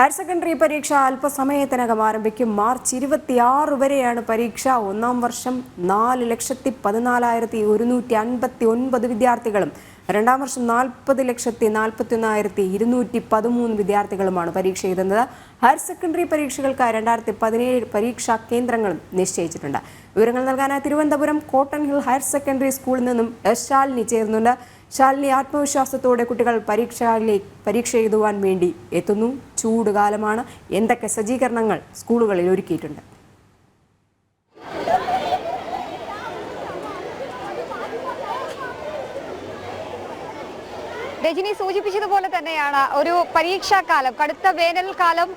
Higher secondary പരീക്ഷ അല്പസമയത്തിനകം ആരംഭിക്കും. മാർച്ച് ഇരുപത്തിയാറ് വരെയാണ് പരീക്ഷ. ഒന്നാം വർഷം നാല് ലക്ഷത്തി പതിനാലായിരത്തി ഒരുന്നൂറ്റി അൻപത്തി ഒൻപത് വിദ്യാർത്ഥികളും രണ്ടാം വർഷം നാൽപ്പത് ലക്ഷത്തി നാൽപ്പത്തി ഒന്നായിരത്തി ഇരുന്നൂറ്റി പതിമൂന്ന് വിദ്യാർത്ഥികളുമാണ് പരീക്ഷ എഴുതുന്നത്. ഹയർ സെക്കൻഡറി പരീക്ഷകൾക്കായി രണ്ടായിരത്തി പതിനേഴ് പരീക്ഷാ കേന്ദ്രങ്ങളും നിശ്ചയിച്ചിട്ടുണ്ട്. വിവരങ്ങൾ നൽകാനായി Thiruvananthapuram cotton hill higher secondary സ്കൂളിൽ നിന്നും എസ് ശാലിനി ചേർന്നുണ്ട് ശാലിനി ആത്മവിശ്വാസത്തോടെ കുട്ടികൾ പരീക്ഷകളിലേക്ക് പരീക്ഷ എഴുതുവാൻ വേണ്ടി എത്തുന്നു. ചൂടുകാലമാണ്. എന്തൊക്കെ സജ്ജീകരണങ്ങൾ സ്കൂളുകളിൽ ഒരുക്കിയിട്ടുണ്ട്? രജനി സൂചിപ്പിച്ചതുപോലെ തന്നെയാണ്. ഒരു പരീക്ഷാകാലം കടുത്ത വേനൽക്കാലം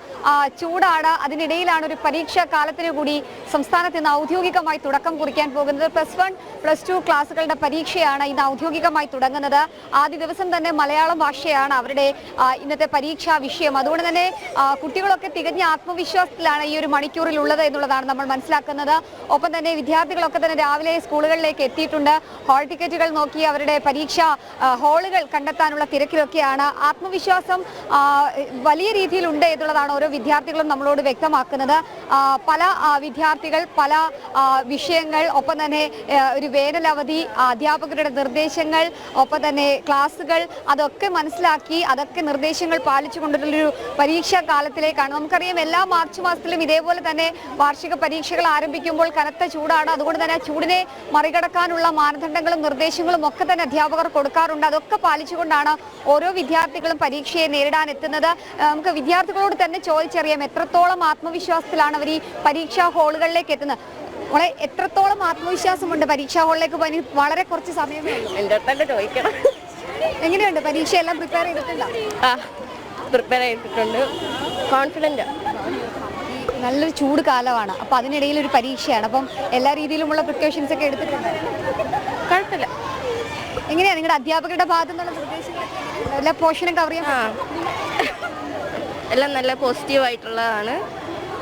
ചൂടാണ്. അതിനിടയിലാണ് ഒരു പരീക്ഷാകാലത്തിന് കൂടി സംസ്ഥാനത്ത് ഇന്ന് ഔദ്യോഗികമായി തുടക്കം കുറിക്കാൻ പോകുന്നത്. പ്ലസ് വൺ പ്ലസ് ടു ക്ലാസ്സുകളുടെ പരീക്ഷയാണ് ഇന്ന് ഔദ്യോഗികമായി തുടങ്ങുന്നത്. ആദ്യ ദിവസം തന്നെ മലയാളം ഭാഷയാണ് അവരുടെ ഇന്നത്തെ പരീക്ഷാ വിഷയം. അതുകൊണ്ട് തന്നെ കുട്ടികളൊക്കെ തികഞ്ഞ ആത്മവിശ്വാസത്തിലാണ് ഈ ഒരു മണിക്കൂറിൽ ഉള്ളത് എന്നുള്ളതാണ് നമ്മൾ മനസ്സിലാക്കുന്നത്. ഒപ്പം തന്നെ വിദ്യാർത്ഥികളൊക്കെ തന്നെ രാവിലെ സ്കൂളുകളിലേക്ക് എത്തിയിട്ടുണ്ട്. ഹാൾ ടിക്കറ്റുകൾ നോക്കി അവരുടെ പരീക്ഷ ഹാളുകൾ കണ്ടെത്താനുള്ള തിരക്കിലൊക്കെയാണ്. ആത്മവിശ്വാസം വലിയ രീതിയിലുണ്ട് എന്നുള്ളതാണ് ഓരോ വിദ്യാർത്ഥികളും നമ്മളോട് വ്യക്തമാക്കുന്നത്. പല വിദ്യാർത്ഥികൾ പല വിഷയങ്ങൾ ഒപ്പം തന്നെ ഒരു വേനലവധി അധ്യാപകരുടെ നിർദ്ദേശങ്ങൾ ഒപ്പം തന്നെ ക്ലാസ്സുകൾ അതൊക്കെ മനസ്സിലാക്കി അതൊക്കെ നിർദ്ദേശങ്ങൾ പാലിച്ചുകൊണ്ടുള്ളൊരു പരീക്ഷാ കാലത്തിലേക്കാണ്. നമുക്കറിയാം എല്ലാ മാർച്ച് മാസത്തിലും ഇതേപോലെ തന്നെ വാർഷിക പരീക്ഷകൾ ആരംഭിക്കുമ്പോൾ കനത്ത ചൂടാണ്. അതുകൊണ്ട് തന്നെ ചൂടിനെ മറികടക്കാനുള്ള മാനദണ്ഡങ്ങളും നിർദ്ദേശങ്ങളും ഒക്കെ തന്നെ അധ്യാപകർ കൊടുക്കാറുണ്ട്. അതൊക്കെ പാലിച്ചുകൊണ്ടാണ് ഓരോ വിദ്യാർത്ഥികളും പരീക്ഷയെ നേരിടാൻ എത്തുന്നത്? നമുക്ക് വിദ്യാർത്ഥികളോട് തന്നെ ചോദിച്ചറിയാം എത്രത്തോളം ആത്മവിശ്വാസത്തിലാണ് അവർ ഈ പരീക്ഷാ ഹാളുകളിലേക്ക് എത്തുന്നത്. മോളെ എത്രത്തോളം ആത്മവിശ്വാസമുണ്ട് പരീക്ഷാ ഹാളിലേക്ക് പോയി വളരെ കുറച്ച് സമയമേ ഉള്ളൂ. എന്റെ അടുത്തല്ല ചോദിക്കണം. എങ്ങനെയുണ്ട് പരീക്ഷ? എല്ലാം പ്രിപ്പയർ ചെയ്തിട്ടുണ്ടോ? ആ പ്രിപ്പയർ ചെയ്തിട്ടുണ്ട്. കോൺഫിഡന്റ് നല്ലൊരു ചൂട് കാലമാണ്. അപ്പൊ അതിനിടയിൽ ഒരു പരീക്ഷയാണ്. അപ്പം എല്ലാ രീതിയിലുമുള്ള പ്രിക്കോഷൻസ് ഒക്കെ എടുത്തിട്ടുണ്ട്? കുഴപ്പമില്ല. എങ്ങനെയാ നിങ്ങളുടെ അധ്യാപകരുടെ ഭാഗത്തു നിന്നുള്ള നിർദ്ദേശങ്ങളൊക്കെ? എല്ലാ പോർഷനും കവർ ചെയ്യാൻ എല്ലാം നല്ല പോസിറ്റീവ് ആയിട്ടുള്ളതാണ്.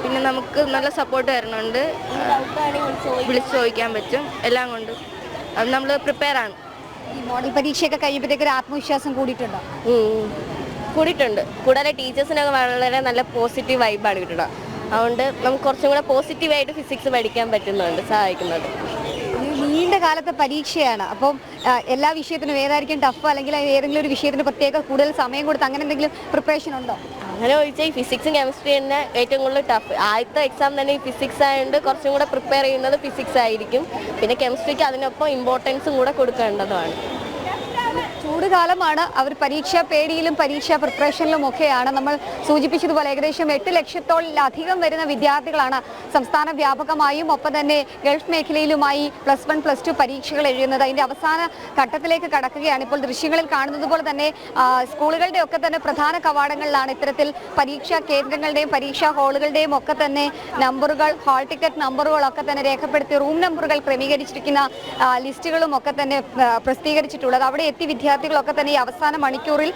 പിന്നെ നമുക്ക് നല്ല സപ്പോർട്ട് തരുന്നുണ്ട്. വിളിച്ചു ചോദിക്കാൻ പറ്റും. എല്ലാം കൊണ്ട്. അത് നമ്മൾ പ്രിപ്പയർ ആണ്. ഈ മോഡൽ പരീക്ഷയൊക്കെ കഴിയുമ്പോഴത്തേക്ക് ഒരു ആത്മവിശ്വാസം കൂടിയിട്ടുണ്ടോ. കൂടിയിട്ടുണ്ട്. കൂടാതെ ടീച്ചേഴ്സിനൊക്കെ വളരെ നല്ല പോസിറ്റീവ് വൈബാണ് കിട്ടുന്നത്. അതുകൊണ്ട് നമുക്ക് കുറച്ചും കൂടെ പോസിറ്റീവായിട്ട് ഫിസിക്സ് പഠിക്കാൻ പറ്റുന്നുണ്ട് സഹായിക്കുന്നുണ്ട്. നീണ്ട കാലത്തെ പരീക്ഷയാണ്. അപ്പം എല്ലാ വിഷയത്തിനും ഏതായിരിക്കും ടഫ് അല്ലെങ്കിൽ ഏതെങ്കിലും ഒരു വിഷയത്തിന് പ്രത്യേക കൂടുതൽ സമയം കൊടുത്ത് അങ്ങനെ എന്തെങ്കിലും പ്രിപ്പറേഷൻ ഉണ്ടോ? അങ്ങനെ ചോദിച്ചാൽ ഈ ഫിസിക്സും കെമിസ്ട്രി തന്നെ ഏറ്റവും കൂടുതൽ ടഫ് ആദ്യത്തെ എക്സാം തന്നെ ഈ ഫിസിക്സ് ആയതുകൊണ്ട് കുറച്ചും കൂടെ പ്രിപ്പയർ ചെയ്യുന്നത് ഫിസിക്സ് ആയിരിക്കും. പിന്നെ കെമിസ്ട്രിക്ക് അതിനൊപ്പം ഇമ്പോർട്ടൻസും കൂടെ കൊടുക്കേണ്ടതാണ് ചൂട് കാലമാണ് അവർ പരീക്ഷാ പേടിയിലും പരീക്ഷാ പ്രിപ്പറേഷനിലും ഒക്കെയാണ്. നമ്മൾ സൂചിപ്പിച്ചതുപോലെ ഏകദേശം എട്ട് ലക്ഷത്തോളിലധികം വരുന്ന വിദ്യാർത്ഥികളാണ് സംസ്ഥാന വ്യാപകമായും ഒപ്പം തന്നെ ഗൾഫ് മേഖലയിലുമായി പ്ലസ് വൺ പ്ലസ് ടു പരീക്ഷകൾ എഴുതുന്നത്. അതിന്റെ അവസാന ഘട്ടത്തിലേക്ക് കടക്കുകയാണ്. ഇപ്പോൾ ദൃശ്യങ്ങളിൽ കാണുന്നത് പോലെ തന്നെ സ്കൂളുകളുടെ ഒക്കെ തന്നെ പ്രധാന കവാടങ്ങളിലാണ് ഇത്തരത്തിൽ പരീക്ഷാ കേന്ദ്രങ്ങളുടെയും പരീക്ഷാ ഹാളുകളുടെയും ഒക്കെ തന്നെ നമ്പറുകൾ ഹാൾ ടിക്കറ്റ് നമ്പറുകളൊക്കെ തന്നെ രേഖപ്പെടുത്തി റൂം നമ്പറുകൾ ക്രമീകരിച്ചിരിക്കുന്ന ലിസ്റ്റുകളും ഒക്കെ തന്നെ പ്രസിദ്ധീകരിച്ചിട്ടുള്ളത്. അവിടെ എത്തി വിദ്യാർത്ഥികളൊക്കെ തന്നെ ഈ അവസാന മണിക്കൂറിൽ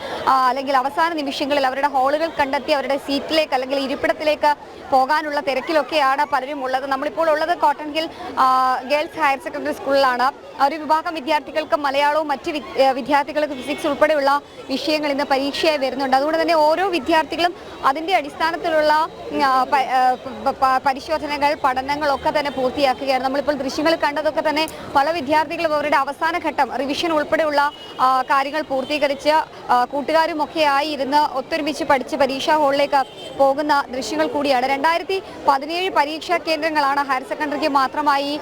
അല്ലെങ്കിൽ അവസാന നിമിഷങ്ങളിൽ അവരുടെ ഹാളുകൾ കണ്ടെത്തി അവരുടെ സീറ്റിലേക്ക് അല്ലെങ്കിൽ ഇരിപ്പിടത്തിലേക്ക് പോകാനുള്ള തിരക്കിലൊക്കെയാണ് പലരും ഉള്ളത്. നമ്മളിപ്പോൾ ഉള്ളത് cotton hill girls higher secondary സ്കൂളിലാണ്. ഒരു വിഭാഗം വിദ്യാർത്ഥികൾക്ക് മലയാളവും മറ്റ് വിദ്യാർത്ഥികൾക്ക് ഫിസിക്സ് ഉൾപ്പെടെയുള്ള വിഷയങ്ങൾ ഇന്ന് പരീക്ഷയായി വരുന്നുണ്ട്. അതുകൊണ്ട് തന്നെ ഓരോ വിദ്യാർത്ഥികളും അതിന്റെ അടിസ്ഥാനത്തിലുള്ള പരിശോധനകൾ പഠനങ്ങളൊക്കെ തന്നെ പൂർത്തിയാക്കുകയാണ്. നമ്മളിപ്പോൾ ദൃശ്യങ്ങൾ കണ്ടതൊക്കെ തന്നെ പല വിദ്യാർത്ഥികളും അവരുടെ അവസാന ഘട്ടം റിവിഷൻ ഉൾപ്പെടെയുള്ള കാര്യങ്ങൾ പൂർത്തീകരിച്ച് കൂട്ടുകാരുമൊക്കെയായി ഇരുന്ന് ഒത്തൊരുമിച്ച് പഠിച്ച് പരീക്ഷാ ഹാളിലേക്ക് പോകുന്ന ദൃശ്യങ്ങൾ കൂടിയാണ്. രണ്ടായിരത്തി പതിനേഴ് പരീക്ഷാ കേന്ദ്രങ്ങളാണ് ഹയർ സെക്കൻഡറിക്ക് മാത്രമായി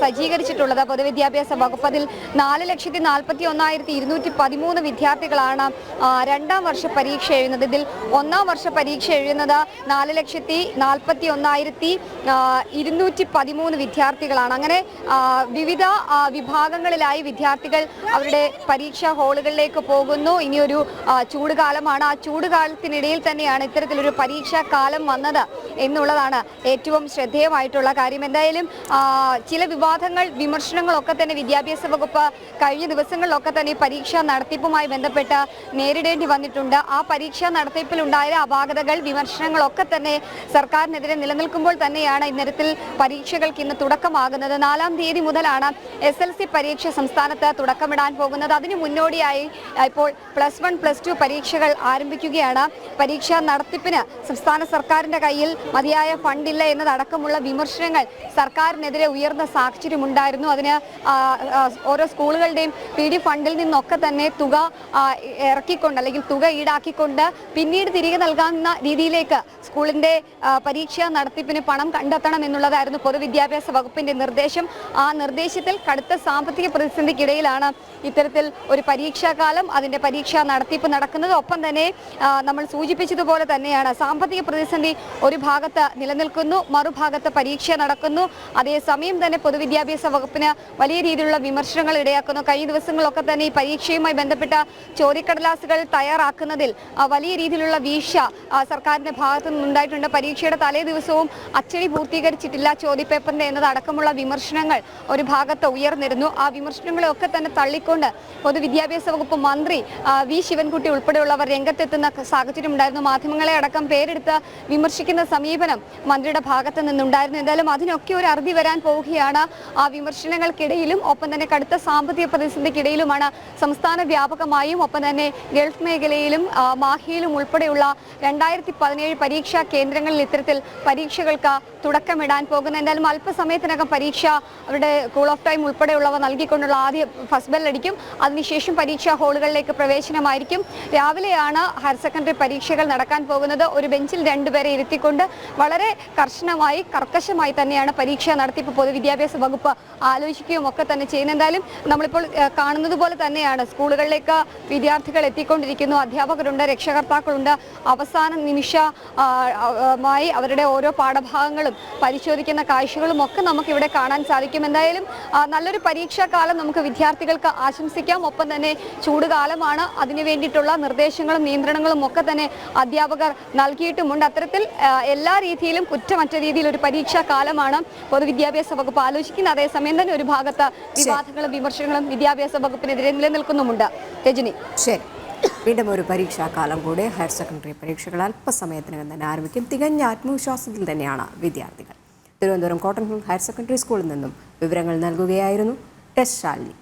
സജ്ജീകരിച്ചിട്ടുള്ളത്. പൊതുവിദ്യാഭ്യാസ വകുപ്പ് അതിൽ നാല് ലക്ഷത്തി നാൽപ്പത്തി ഒന്നായിരത്തി ഇരുന്നൂറ്റി പതിമൂന്ന് വിദ്യാർത്ഥികളാണ് രണ്ടാം വർഷ പരീക്ഷ എഴുതുന്നത്. ഇതിൽ ഒന്നാം വർഷ പരീക്ഷ എഴുതുന്നത് നാല് ലക്ഷത്തി നാൽപ്പത്തി ഒന്നായിരത്തി ഇരുന്നൂറ്റി പതിമൂന്ന് വിദ്യാർത്ഥികളാണ്. അങ്ങനെ വിവിധ വിഭാഗങ്ങളിലായി വിദ്യാർത്ഥികൾ അവരുടെ പരീക്ഷാ ഹാളുകളിലേക്ക് പോകുന്നു. ഇനിയൊരു ചൂട് കാലമാണ് ആ ചൂട് കാലത്തിനിടയിൽ തന്നെയാണ് ഇത്തരത്തിലൊരു പരീക്ഷാ കാലം വന്നത് എന്നുള്ളതാണ് ഏറ്റവും ശ്രദ്ധേയമായിട്ടുള്ള കാര്യം. എന്തായാലും ചില വിവാദങ്ങൾ വിമർശനങ്ങളൊക്കെ തന്നെ വിദ്യാഭ്യാസ വകുപ്പ് കഴിഞ്ഞ ദിവസങ്ങളിലൊക്കെ തന്നെ പരീക്ഷാ നടത്തിപ്പുമായി ബന്ധപ്പെട്ട് നേരിടേണ്ടി വന്നിട്ടുണ്ട്. ആ പരീക്ഷാ നടത്തിപ്പിലുണ്ടായ അപാകതകൾ വിമർശനങ്ങളൊക്കെ തന്നെ സർക്കാരിനെതിരെ നിലനിൽക്കുമ്പോൾ തന്നെയാണ് ഇത്തരത്തിൽ പരീക്ഷകൾക്ക് ഇന്ന് തുടക്കമാകുന്നത്. നാലാം തീയതി മുതലാണ് എസ് എൽ സി പരീക്ഷ സംസ്ഥാനത്ത് തുടക്കമിടാൻ പോകുന്നത്. അതിനു മുന്നോടി മുന്നോടിയായി. ഇപ്പോൾ പ്ലസ് വൺ പ്ലസ് ടു പരീക്ഷകൾ ആരംഭിക്കുകയാണ്. പരീക്ഷാ നടത്തിപ്പിന് സംസ്ഥാന സർക്കാരിന്റെ കയ്യിൽ മതിയായ ഫണ്ടില്ല എന്നതടക്കമുള്ള വിമർശനങ്ങൾ സർക്കാരിനെതിരെ ഉയർന്ന സാഹചര്യമുണ്ടായിരുന്നു. അതിന് ഓരോ സ്കൂളുകളുടെയും പി ഡി ഫണ്ടിൽ നിന്നൊക്കെ തന്നെ തുക ഇറക്കിക്കൊണ്ട് അല്ലെങ്കിൽ തുക ഈടാക്കിക്കൊണ്ട് പിന്നീട് തിരികെ നൽകാവുന്ന രീതിയിലേക്ക് സ്കൂളിന്റെ പരീക്ഷാ നടത്തിപ്പിന് പണം കണ്ടെത്തണം എന്നുള്ളതായിരുന്നു പൊതുവിദ്യാഭ്യാസ വകുപ്പിന്റെ നിർദ്ദേശം. ആ നിർദ്ദേശത്തിൽ കടുത്ത സാമ്പത്തിക പ്രതിസന്ധിക്കിടയിലാണ് ഇത്തരത്തിൽ ഒരു പരീക്ഷാകാലം അതിന്റെ പരീക്ഷാ നടത്തിപ്പ് നടക്കുന്നത്. ഒപ്പം തന്നെ നമ്മൾ സൂചിപ്പിച്ചതുപോലെ തന്നെയാണ് സാമ്പത്തിക പ്രതിസന്ധി ഒരു ഭാഗത്ത് നിലനിൽക്കുന്നു മറുഭാഗത്ത് പരീക്ഷ നടക്കുന്നു. അതേസമയം തന്നെ പൊതുവിദ്യാഭ്യാസ വകുപ്പിന് വലിയ രീതിയിലുള്ള വിമർശനങ്ങൾ ഇടയാക്കുന്നു. കഴിഞ്ഞ ദിവസങ്ങളൊക്കെ തന്നെ ഈ പരീക്ഷയുമായി ബന്ധപ്പെട്ട ചോദ്യക്കടലാസുകൾ തയ്യാറാക്കുന്നതിൽ വലിയ രീതിയിലുള്ള വീഴ്ച സർക്കാരിന്റെ ഭാഗത്തു നിന്നുണ്ടായിട്ടുണ്ട്. പരീക്ഷയുടെ തലേ ദിവസവും അച്ചടി പൂർത്തീകരിച്ചിട്ടില്ല ചോദ്യപേപ്പറിന്റെ എന്നതടക്കമുള്ള വിമർശനങ്ങൾ ഒരു ഭാഗത്ത് ഉയർന്നിരുന്നു. ആ വിമർശനങ്ങളെയൊക്കെ തന്നെ തള്ളിക്കൊണ്ട് പൊതുവിദ്യാഭ്യാസ വകുപ്പ് മന്ത്രി വി. ശിവൻകുട്ടി ഉൾപ്പെടെയുള്ളവർ രംഗത്തെത്തുന്ന സാഹചര്യം ഉണ്ടായിരുന്നു. മാധ്യമങ്ങളെ അടക്കം പേരെടുത്ത് വിമർശിക്കുന്ന സമീപനം മന്ത്രിയുടെ ഭാഗത്ത് നിന്നുണ്ടായിരുന്നു. എന്തായാലും അതിനൊക്കെ ഒരു അറുതി വരാൻ പോവുകയാണ്. ആ വിമർശനങ്ങൾക്കിടയിലും ഒപ്പം തന്നെ കടുത്ത സാമ്പത്തിക പ്രതിസന്ധിക്കിടയിലുമാണ് സംസ്ഥാന വ്യാപകമായും ഒപ്പം തന്നെ ഗൾഫ് മേഖലയിലും മാഹിയിലും ഉൾപ്പെടെയുള്ള രണ്ടായിരത്തി പതിനേഴ് പരീക്ഷാ കേന്ദ്രങ്ങളിൽ ഇത്തരത്തിൽ പരീക്ഷകൾക്ക് തുടക്കമിടാൻ പോകുന്ന എന്തായാലും അല്പസമയത്തിനകം പരീക്ഷ അവരുടെ കൂൾ ഓഫ് ടൈം ഉൾപ്പെടെയുള്ളവ നൽകിക്കൊണ്ടുള്ള ആദ്യ ഫസ്റ്റ് ബെല്ലടിക്കും അടിക്കും. അതിനുശേഷം പരീക്ഷാ ഹാളുകളിലേക്ക് പ്രവേശനമായിരിക്കും. രാവിലെയാണ് ഹയർ സെക്കൻഡറി പരീക്ഷകൾ നടക്കാൻ പോകുന്നത്. ഒരു ബെഞ്ചിൽ രണ്ടുപേരെ ഇരുത്തിക്കൊണ്ട് വളരെ കർശനമായി കർക്കശമായി തന്നെയാണ് പരീക്ഷ നടത്തിപ്പ് പൊതുവിദ്യാഭ്യാസ വകുപ്പ് ആലോചിക്കുകയും ഒക്കെ തന്നെ ചെയ്യുന്നത്. എന്തായാലും നമ്മളിപ്പോൾ കാണുന്നത് പോലെ തന്നെയാണ് സ്കൂളുകളിലേക്ക് വിദ്യാർത്ഥികൾ എത്തിക്കൊണ്ടിരിക്കുന്നു. അധ്യാപകരുണ്ട് രക്ഷകർത്താക്കളുണ്ട്. അവസാന നിമിഷ ആ, ആ, മായി അവരുടെ ഓരോ പാഠഭാഗങ്ങളും പരിശോധിക്കുന്ന കാഴ്ചകളും ഒക്കെ നമുക്കിവിടെ കാണാൻ സാധിക്കും. എന്തായാലും നല്ലൊരു പരീക്ഷാ കാലം നമുക്ക് വിദ്യാർത്ഥികൾക്ക് ആശംസിക്കാം. ഒപ്പം തന്നെ ചൂടുകാലമാണ് അതിനു വേണ്ടിയിട്ടുള്ള നിർദ്ദേശങ്ങളും നിയന്ത്രണങ്ങളും ഒക്കെ തന്നെ അധ്യാപകർ നൽകിയിട്ടുമുണ്ട്. അത്തരത്തിൽ എല്ലാ രീതിയിലും കുറ്റമറ്റ രീതിയിൽ ഒരു പരീക്ഷാ കാലമാണ് പൊതുവിദ്യാഭ്യാസ വകുപ്പ് ആലോചിക്കുന്നത്. അതേസമയം തന്നെ ഒരു ഭാഗത്ത് വിവാദങ്ങളും വിമർശനങ്ങളും വിദ്യാഭ്യാസ വകുപ്പിനെതിരെ നിലനിൽക്കുന്നുമുണ്ട്. രജനി. ശരി. വീണ്ടും ഒരു പരീക്ഷാ കാലം കൂടെ. ഹയർ സെക്കൻഡറി പരീക്ഷകൾ അല്പസമയത്തിനകം തന്നെ ആരംഭിക്കും. തികഞ്ഞ ആത്മവിശ്വാസത്തിൽ തന്നെയാണ് വിദ്യാർത്ഥികൾ. തിരുവനന്തപുരം കോട്ടൺ ഹയർ സെക്കൻഡറി സ്കൂളിൽ നിന്നും വിവരങ്ങൾ നൽകുകയായിരുന്നു ടെസ് ശാലിനി.